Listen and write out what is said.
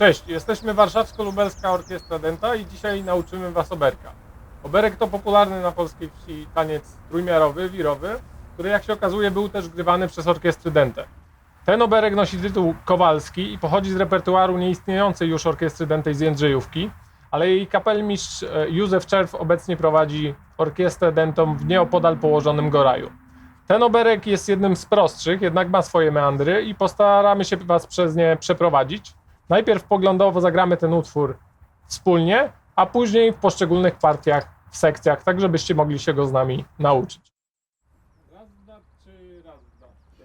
Cześć, jesteśmy Warszawsko-Lubelska Orkiestra Denta i dzisiaj nauczymy Was oberka. Oberek to popularny na polskiej wsi taniec trójmiarowy, wirowy, który jak się okazuje był też grywany przez orkiestry Dente. Ten oberek nosi tytuł Kowalski i pochodzi z repertuaru nieistniejącej już orkiestry Dentej z Jędrzejówki, ale jej kapelmistrz e, Józef Czerw obecnie prowadzi orkiestrę dentą w nieopodal położonym Goraju. Ten oberek jest jednym z prostszych, jednak ma swoje meandry i postaramy się Was przez nie przeprowadzić. Najpierw poglądowo zagramy ten utwór wspólnie, a później w poszczególnych partiach, w sekcjach, tak żebyście mogli się go z nami nauczyć. Raz, dwa, trzy, raz, dwa, trzy.